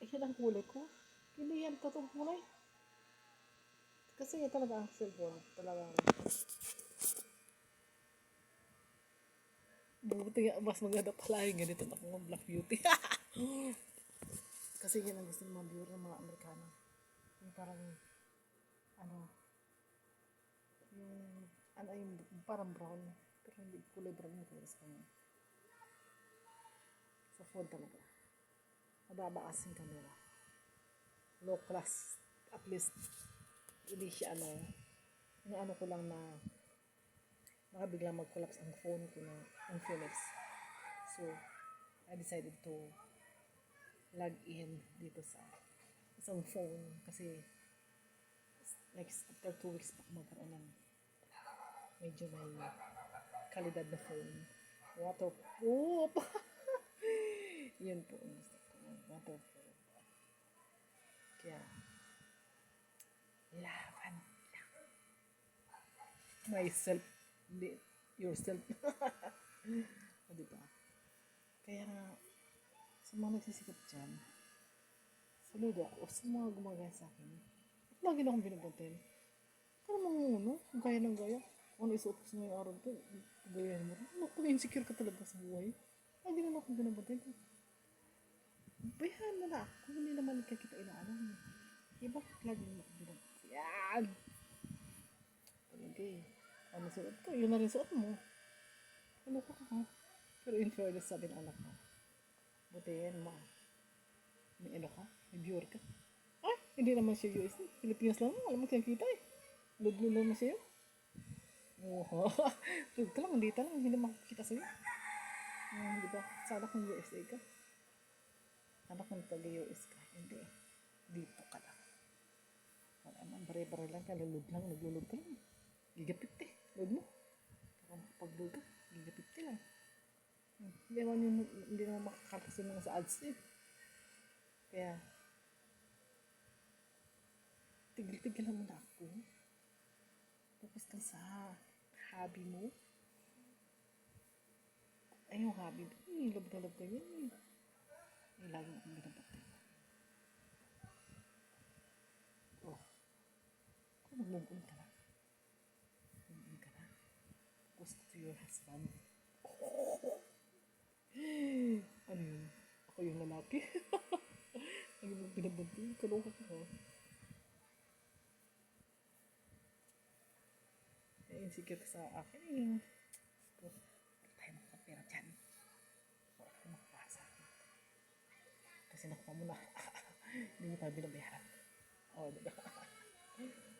Ayan ang kulay ko. Hindi yan totoong kulay. Kasi yan talaga ang cellphone. Talaga. Buti nga, mas maganda pala yung ganito na kung Black Beauty. Kasi yan ang gusto ng mga viewer ng mga Amerikano. Yung parang, ano, yung, ano yung parang brown. Pero hindi kulay brown yung kulay sa kanya. Sa phone talaga. Mababa kasing camera. Low class. At least, hindi siya ano, yung ano ko lang na baka mag-collapse ang phone ko na ang Phoenix. So, I decided to log in dito sa isang phone kasi like after two weeks pa magkaroon ng medyo may kalidad na phone. Waterproof! Yun po ang gusto ko. Waterproof. Kaya, laban lang. Myself, yourself. o, diba? Kaya nga, sa mga nagsisikap dyan, saludo ako sa mga gumagaya sa akin. At lagi na akong mga ano, ang gaya ng gaya. Ano isuot ko sa ngayong araw to, gaya mo. Ano, kung insecure ka talaga sa buhay. Lagi na akong binabantin. Bayahan mo na ako. Hindi naman kita inaalam. Eh, bakit lagi mo akong binabantin? Yan! Hindi. Ano suot ko? Yun na rin suot mo. Ano ka? Pero in fairness, sabi ng anak ko, buti yan, ma. May ano ka? May viewer ka? Ay, hindi naman siya US. Pilipinas lang. Alam mo kita eh. Ludlo naman siya. Oo. Ludlo lang, hindi lang. Hindi makikita sa'yo. Hmm, di ba? Sana kung USA ka. Sana kung taga-US ka. Hindi. Dito ka lang. Wala man, bare-bare lang ka. Lulod lang, naglulod ka lang. Gigapit eh. Lulod mo. Paglulod ka, gigapit ka lang. Hmm. Hindi naman yung, hindi naman makakartas yung mga sa ads eh. Kaya, tigil-tigil lang muna ako. Focus ka sa hobby mo. Ay, yung hobby mo. Eh, love na love ka yun eh. Lagi mo akong binabatay. Oh. Kung mag-move on ka na. On ka na. Focus to your husband. ano yun? Ako yung lalaki. Lagi mo binabanti. Kaloka ko. Eh, insecure ka sa akin kasi nakuha mo na. Hindi mo tayo binabayaran. Oo, oh, diba?